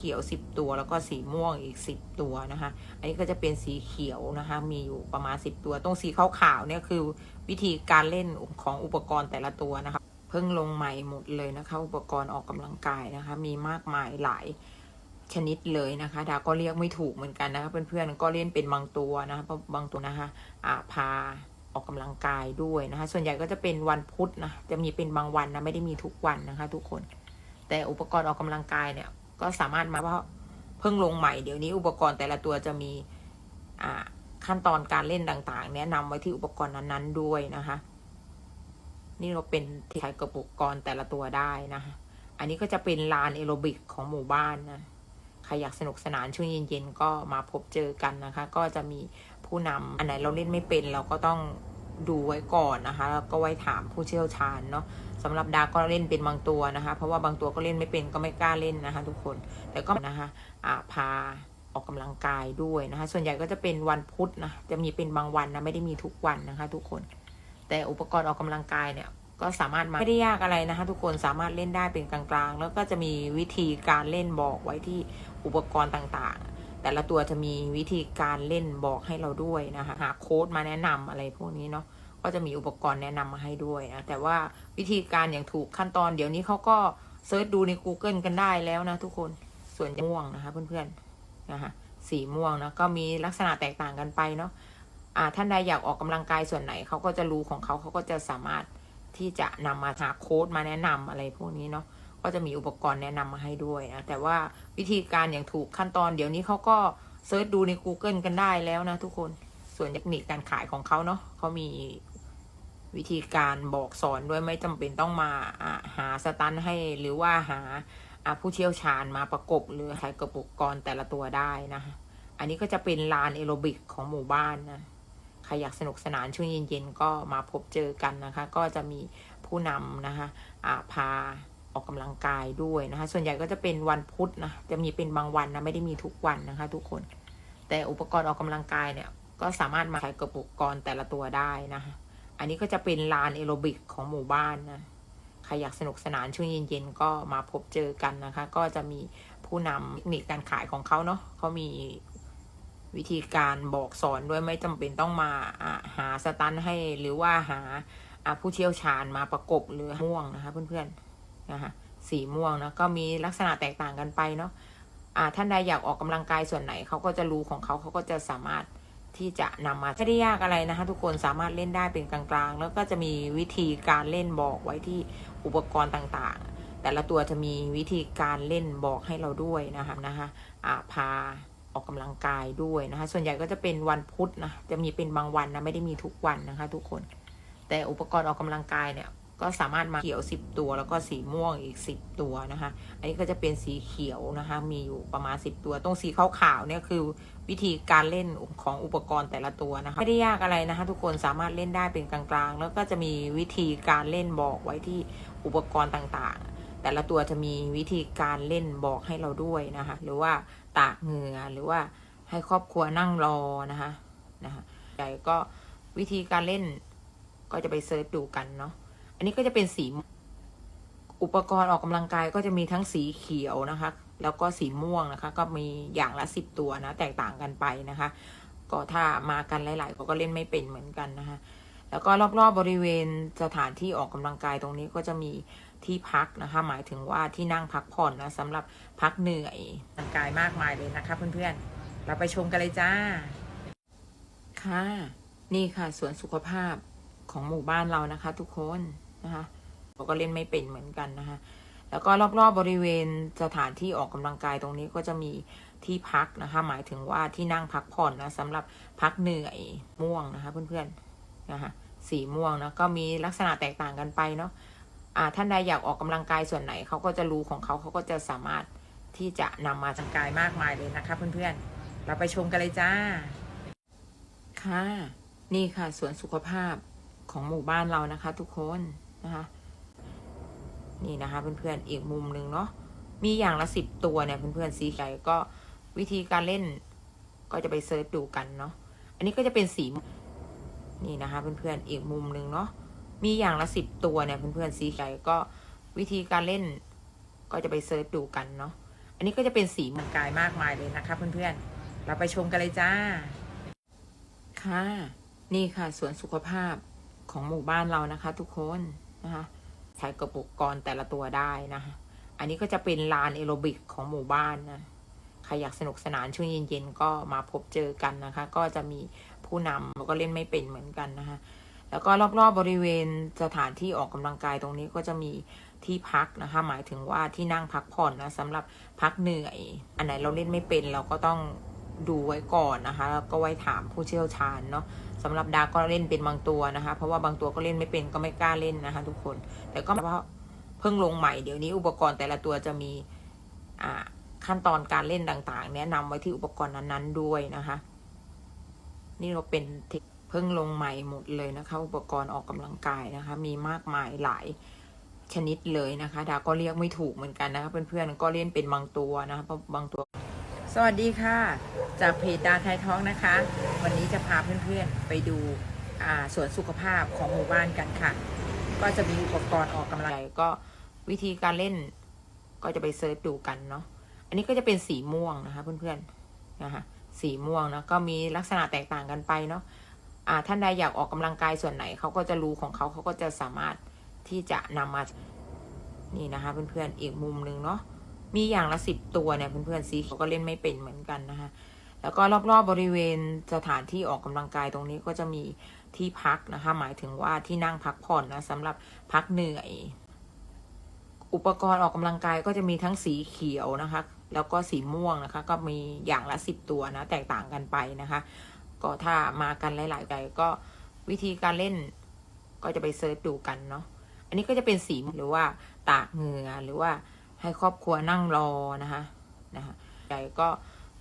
เขียวสิบตัวแล้วก็สีม่วงอีกสิบตัวนะคะ อันนี้ก็จะเป็นสีเขียวนะคะ มีอยู่ประมาณสิบตัว ตรงสีขาวๆเนี่ยคือวิธีการเล่นของอุปกรณ์แต่ละตัวนะคะ เพิ่งลงใหม่หมดเลยนะคะ อุปกรณ์ออกกำลังกายนะคะ มีมากมายหลายชนิดเลยนะคะ ดาก็เรียกไม่ถูกเหมือนกันนะคะ เพื่อนๆก็เล่นเป็นบางตัวนะคะเพราะบางตัวนะคะอาพาออกกำลังกายด้วยนะคะ ส่วนใหญ่ก็จะเป็นวันพุธนะ จะมีเป็นบางวันนะ ไม่ได้มีทุกวันนะคะ ทุกคน แต่อุปกรณ์ออกกำลังกายเนี่ย ก็สามารถมาว่าเพิ่งลงใหม่เดี๋ยวนี้อุปกรณ์แต่ละตัวจะมีขั้นตอนการเล่นต่างๆ แนะนำไว้ที่อุปกรณ์นั้นๆด้วยนะคะ นี่เราเป็นที่ใช้กับอุปกรณ์แต่ละตัวได้นะคะอันนี้ก็จะเป็นลานแอโรบิกของหมู่บ้านนะใครอยากสนุกสนานช่วงเย็นๆก็มาพบเจอกันนะคะ ก็จะมีผู้นำอันไหนเราเล่นไม่เป็นเราก็ต้อง ดูไว้ก่อนนะคะ แล้วก็ไว้ถามผู้เชี่ยวชาญเนาะสำหรับดาก็เล่นเป็นบางตัวนะคะ เพราะว่าบางตัวก็เล่นไม่เป็นก็ไม่กล้าเล่นนะคะ ทุกคน แต่ก็นะคะอ่าพาออกกำลังกายด้วยนะคะ ส่วนใหญ่ก็จะเป็นวันพุธนะ จะมีเป็นบางวันนะ ไม่ได้มีทุกวันนะคะ ทุกคน แต่อุปกรณ์ออกกำลังกายเนี่ย ก็สามารถมาไม่ได้ยากอะไรนะคะ ทุกคน สามารถเล่นได้เป็นกลางๆ แล้วก็จะมีวิธีการเล่นบอกไว้ที่อุปกรณ์ต่างๆ แต่ละตัวจะมีวิธีการเล่นบอกให้เราด้วยนะคะหาโค้ดมาแนะนำอะไรพวกนี้เนาะก็จะมีอุปกรณ์แนะนำมาให้ด้วยนะแต่ว่าวิธีการอย่างถูกขั้นตอนเดี๋ยวนี้เขาก็เซิร์ชดูใน Google กันได้แล้วนะทุกคนส่วนม่วงนะคะเพื่อนๆนะคะสีม่วงนะก็มีลักษณะแตกต่างกันไปเนาะท่านใดอยากออกกำลังกายส่วนไหนเขาก็จะรู้ของเขาเขาก็จะสามารถที่จะนำมาหาโค้ดมาแนะนำอะไรพวกนี้เนาะ ก็จะมีอุปกรณ์แนะนำมาให้ด้วยนะ แต่ว่าวิธีการอย่างถูกขั้นตอนเดี๋ยวนี้เขาก็เซิร์ชดูใน Google กันได้แล้วนะทุกคน ส่วนเทคนิคการขายของเขาเนาะเขามีวิธีการบอกสอนด้วยไม่จำเป็นต้องมาหาสตันให้หรือว่าหาผู้เชี่ยวชาญมาประกบหรือใช้กับอุปกรแต่ละตัวได้นะ อันนี้ก็จะเป็นลานแอโรบิกของหมู่บ้านนะ ใครอยากสนุกสนานช่วงเย็นๆก็มาพบเจอกันนะคะ ก็จะมีผู้นำนะคะพา ออกกำลังกายด้วยนะคะ ส่วนใหญ่ก็จะเป็นวันพุธนะจะมีเป็นบางวันนะไม่ได้มีทุกวันนะคะ ทุกคน แต่อุปกรณ์ออกกำลังกายเนี่ย ก็สามารถมาใช้กับอุปกรณ์แต่ละตัวได้นะคะอันนี้ก็จะเป็นลานแอโรบิกของหมู่บ้านนะใครอยากสนุกสนานช่วงเย็นๆก็มาพบเจอกันนะคะ ก็จะมีผู้นำเทคนิคการขายของเขาเนาะเขามีวิธีการบอกสอนด้วยไม่จำเป็นต้องมาหาสตันให้หรือว่าหาอ่าผู้เชี่ยวชาญมาประกบหรือม่วงนะคะเพื่อนๆ นะคะสีม่วงนะก็มีลักษณะแตกต่างกันไปเนาะอ่าท่านใดอยากออกกำลังกายส่วนไหนเขาก็จะรู้ของเขาเขาก็จะสามารถที่จะนำมาไม่ได้ยากอะไรนะคะทุกคนสามารถเล่นได้เป็นกลางๆ แล้วก็จะมีวิธีการเล่นบอกไว้ที่อุปกรณ์ต่างๆ แต่ละตัวจะมีวิธีการเล่นบอกให้เราด้วยนะคะนะคะอ่าพาออกกำลังกายด้วยนะคะ ส่วนใหญ่ก็จะเป็นวันพุธนะ จะมีเป็นบางวันนะ ไม่ได้มีทุกวันนะคะ ทุกคน แต่อุปกรณ์ออกกำลังกายเนี่ย ก็สามารถมาเขียวสิบตัว แล้วก็สีม่วงอีกสิบตัวนะคะ อันนี้ก็จะเป็นสีเขียวนะคะ มีอยู่ประมาณสิบตัว ตรงสีขาวๆเนี่ยคือวิธีการเล่นของอุปกรณ์แต่ละตัวนะคะ ไม่ได้ยากอะไรนะคะ ทุกคนสามารถเล่นได้เป็นกลางๆ แล้วก็จะมีวิธีการเล่นบอกไว้ที่อุปกรณ์ต่างๆ แต่ละตัวจะมีวิธีการเล่นบอกให้เราด้วยนะคะ หรือว่าตากเหงื่อหรือว่าให้ครอบครัวนั่งรอนะคะนะคะใหญ่ก็วิธีการเล่นก็จะไปเซิร์ชดูกันเนาะ อันนี้ก็จะเป็นสี อุปกรณ์ออกกำลังกายก็จะมีทั้งสีเขียวนะคะ แล้วก็สีม่วงนะคะ ก็มีอย่างละสิบตัวนะ แตกต่างกันไปนะคะ ก็ถ้ามากันหลายๆ ก็ก็เล่นไม่เป็นเหมือนกันนะคะ แล้วก็รอบๆบริเวณสถานที่ออกกำลังกายตรงนี้ก็จะมีที่พักนะคะ หมายถึงว่าที่นั่งพักผ่อนนะสำหรับพักเหนื่อยออกกำลังกายมากมายเลยนะคะเพื่อนๆ เราไปชมกันเลยจ้า ค่ะ นี่ค่ะสวนสุขภาพของหมู่บ้านเรานะคะทุกคน นะคะเราก็เล่นไม่เป็นเหมือนกันนะคะแล้วก็รอบๆบริเวณสถานที่ออกกำลังกายตรงนี้ก็จะมีที่พักนะคะ หมายถึงว่าที่นั่งพักผ่อนนะสำหรับพักเหนื่อยม่วงนะคะ เพื่อนๆนะคะสีม่วงนะก็มีลักษณะแตกต่างกันไปเนาะอ่าท่านใดอยากออกกำลังกายส่วนไหนเขาก็จะรู้ของเขาเขาก็จะสามารถที่จะนำมาจัดกายมากมายเลยนะคะ เพื่อนๆ เราไปชมกันเลยจ้า ค่ะ นี่ค่ะสวนสุขภาพของหมู่บ้านเรานะคะ ทุกคน นะคะนี่นะคะเพื่อนๆอีกมุมหนึ่งเนาะมีอย่างละสิบตัวเนี่ยเพื่อนๆสีใหญ่ก็วิธีการเล่นก็จะไปเซิร์ชดูกันเนาะอันนี้ก็จะเป็นสีนี่นะคะเพื่อนๆอีกมุมหนึ่งเนาะมีอย่างละสิบตัวเนี่ยเพื่อนๆสีใหญ่ก็วิธีการเล่นก็จะไปเซิร์ชดูกันเนาะอันนี้ก็จะเป็นสีมือนกายมากมายเลยนะคะเพื่อนๆเราไปชมกันเลยจ้า ค่ะ นี่ค่ะสวนสุขภาพของหมู่บ้านเรานะคะ ทุกคน นะคะใช้กระปุกกรแต่ละตัวได้นะคะอันนี้ก็จะเป็นลานแอโรบิกของหมู่บ้านนะใครอยากสนุกสนานช่วงเย็นๆก็มาพบเจอกันนะคะ ก็จะมีผู้นำแล้วก็เล่นไม่เป็นเหมือนกันนะคะแล้วก็รอบๆบริเวณสถานที่ออกกำลังกายตรงนี้ก็จะมีที่พักนะคะ หมายถึงว่าที่นั่งพักผ่อนนะสำหรับพักเหนื่อย อันไหนเราเล่นไม่เป็นเราก็ต้อง ดูไว้ก่อนนะคะ แล้วก็ไว้ถามผู้เชี่ยวชาญเนาะสำหรับดาก็เล่นเป็นบางตัวนะคะ เพราะว่าบางตัวก็เล่นไม่เป็นก็ไม่กล้าเล่นนะคะ ทุกคน แต่ก็เพราะเพิ่งลงใหม่เดี๋ยวนี้อุปกรณ์แต่ละตัวจะมีขั้นตอนการเล่นต่างๆ แนะนำไว้ที่อุปกรณ์นั้นๆด้วยนะคะ นี่เราเป็นเทคเพิ่งลงใหม่หมดเลยนะคะ อุปกรณ์ออกกำลังกายนะคะ มีมากมายหลายชนิดเลยนะคะ ดาก็เรียกไม่ถูกเหมือนกันนะคะเพื่อนๆก็เล่นเป็นบางตัวนะคะเพราะบางตัว สวัสดีค่ะ จากเพจดาไทยท้องนะคะ วันนี้จะพาเพื่อนๆไปดูสวนสุขภาพของหมู่บ้านกันค่ะ ก็จะมีอุปกรณ์ออกกำลังกายก็วิธีการเล่นก็จะไปเซิร์ชดูกันเนาะอันนี้ก็จะเป็นสีม่วงนะคะ เพื่อนๆนะคะสีม่วงนะก็มีลักษณะแตกต่างกันไปเนาะท่านใดอยากออกกำลังกายส่วนไหนเขาก็จะรู้ของเขาเขาก็จะสามารถที่จะนำมานี่นะคะ เพื่อนๆอีกมุมหนึ่งเนาะ มีอย่างละสิบตัวเนี่ยเพื่อนๆสีเขาก็เล่นไม่เป็นเหมือนกันนะคะแล้วก็รอบๆบริเวณสถานที่ออกกำลังกายตรงนี้ก็จะมีที่พักนะคะ หมายถึงว่าที่นั่งพักผ่อนนะสำหรับพักเหนื่อย อุปกรณ์ออกกำลังกายก็จะมีทั้งสีเขียวนะคะ แล้วก็สีม่วงนะคะ ก็มีอย่างละสิบตัวนะ แตกต่างกันไปนะคะ ก็ถ้ามากันหลายๆใจก็วิธีการเล่นก็จะไปเซิร์ชดูกันเนาะอันนี้ก็จะเป็นสีหรือว่าตากเหงื่อหรือว่า ให้ครอบครัวนั่งรอนะคะนะคะใจก็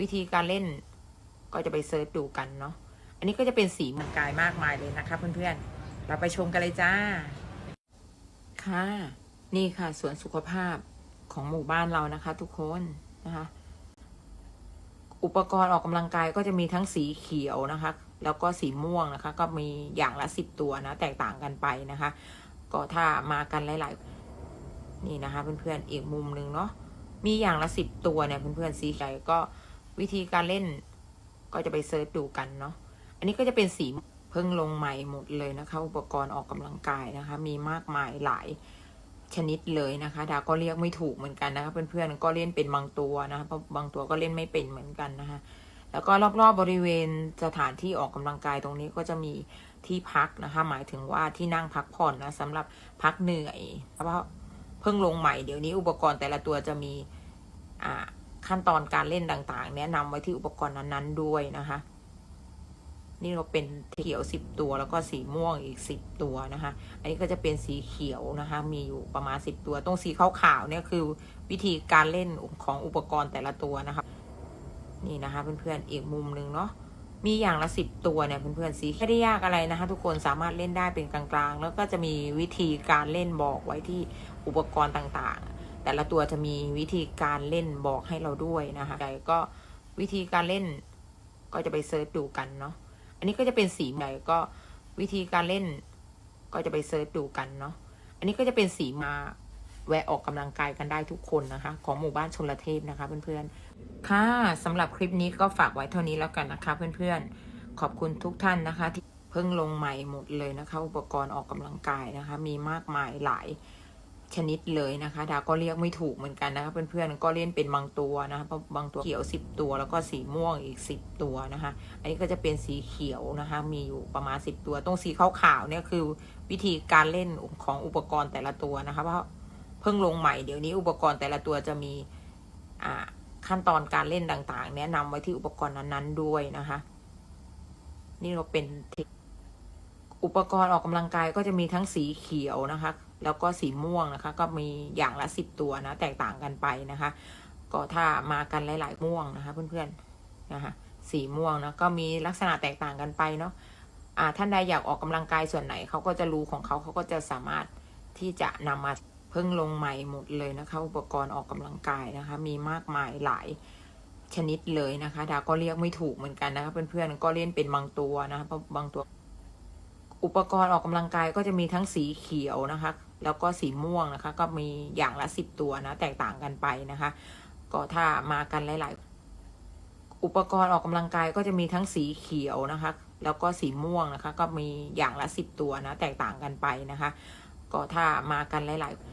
วิธีการเล่นก็จะไปเซิร์ชดูกันเนาะอันนี้ก็จะเป็นสีเหมือนกายมากมายเลยนะคะเพื่อนๆ เราไปชมกันเลยจ้า ค่ะ นี่ค่ะสวนสุขภาพของหมู่บ้านเรานะคะทุกคนนะคะอุปกรณ์ออกกำลังกายก็จะมีทั้งสีเขียวนะคะ แล้วก็สีม่วงนะคะ ก็มีอย่างละสิบตัวนะ แตกต่างกันไปนะคะ ก็ถ้ามากันหลาย ๆ นี่นะคะเพื่อนๆอีกมุมหนึ่งเนาะมีอย่างละสิบตัวเนี่ยเพื่อนๆสีใจก็วิธีการเล่นก็จะไปเซิร์ชดูกันเนาะอันนี้ก็จะเป็นสีเพิ่งลงใหม่หมดเลยนะคะ อุปกรณ์ออกกำลังกายนะคะ มีมากมายหลายชนิดเลยนะคะดาก็เรียกไม่ถูกเหมือนกันนะคะเพื่อนๆก็เล่นเป็นบางตัวนะคะเพราะบางตัวก็เล่นไม่เป็นเหมือนกันนะคะแล้วก็รอบๆบริเวณสถานที่ออกกำลังกายตรงนี้ก็จะมีที่พักนะคะ หมายถึงว่าที่นั่งพักผ่อนนะสำหรับพักเหนื่อยเพราะ เพิ่งลงใหม่เดี๋ยวนี้อุปกรณ์แต่ละตัวจะมีขั้นตอนการเล่นต่างๆ แนะนำไว้ที่อุปกรณ์นั้นๆด้วยนะคะ นี่เราเป็นเขียวสิบตัวแล้วก็สีม่วงอีกสิบตัวนะคะ อันนี้ก็จะเป็นสีเขียวนะคะ มีอยู่ประมาณสิบตัว ตรงสีขาวๆเนี่ยคือวิธีการเล่นของอุปกรณ์แต่ละตัวนะคะ นี่นะคะเพื่อนๆอีกมุมหนึ่งเนาะ มีอย่างละสิบตัวเนี่ยเพื่อนๆสีไม่ได้ยากอะไรนะคะ ทุกคนสามารถเล่นได้เป็นกลางๆ แล้วก็จะมีวิธีการเล่นบอกไว้ที่อุปกรณ์ต่างๆ แต่ละตัวจะมีวิธีการเล่นบอกให้เราด้วยนะคะใจก็วิธีการเล่นก็จะไปเซิร์ชดูกันเนาะอันนี้ก็จะเป็นสีใหม่ก็วิธีการเล่นก็จะไปเซิร์ชดูกันเนาะอันนี้ก็จะเป็นสีมา แวะออกกำลังกายกันได้ทุกคนนะคะ ของหมู่บ้านชนละเทพนะคะ เพื่อนๆ ค่ะสำหรับคลิปนี้ก็ฝากไว้เท่านี้แล้วกันนะคะ เพื่อนๆ ขอบคุณทุกท่านนะคะ ที่เพิ่งลงใหม่หมดเลยนะคะ อุปกรณ์ออกกำลังกายนะคะ มีมากมายหลายชนิดเลยนะคะ ดาก็เรียกไม่ถูกเหมือนกันนะคะ เพื่อนๆ ก็เล่นเป็นบางตัวนะคะเพราะบางตัวเขียวสิบตัวแล้วก็สีม่วงอีกสิบตัวนะคะ อันนี้ก็จะเป็นสีเขียวนะคะ มีอยู่ประมาณสิบตัว ตรงสีขาวๆเนี่ยคือวิธีการเล่นของอุปกรณ์แต่ละตัวนะคะ เพราะ เพิ่งลงใหม่เดี๋ยวนี้อุปกรณ์แต่ละตัวจะมีขั้นตอนการเล่นต่าง ๆ แนะนำไว้ที่อุปกรณ์นั้นๆด้วยนะคะ นี่เราเป็นอุปกรณ์ออกกำลังกายก็จะมีทั้งสีเขียวนะคะ แล้วก็สีม่วงนะคะ ก็มีอย่างละสิบตัวนะ แตกต่างกันไปนะคะ ก็ถ้ามากันหลาย ๆ ม่วงนะคะเพื่อนๆนะคะสีม่วงนะก็มีลักษณะแตกต่างกันไปเนาะท่านใดอยากออกกำลังกายส่วนไหนเขาก็จะรู้ของเขาเขาก็จะสามารถที่จะนำมา เพิ่งลงใหม่หมดเลยนะคะ อุปกรณ์ออกกำลังกายนะคะ มีมากมายหลายชนิดเลยนะคะ ดาก็เรียกไม่ถูกเหมือนกันนะคะ เพื่อนๆก็เล่นเป็นบางตัวนะคะเพราะบางตัว อุปกรณ์ออกกำลังกายก็จะมีทั้งสีเขียวนะคะ แล้วก็สีม่วงนะคะ ก็มีอย่างละสิบตัวนะ แตกต่างกันไปนะคะ ก็ถ้ามากันหลาย ๆ อุปกรณ์ออกกำลังกายก็จะมีทั้งสีเขียวนะคะ แล้วก็สีม่วงนะคะ ก็มีอย่างละสิบตัวนะ แตกต่างกันไปนะคะ ก็ถ้ามากันหลาย ๆ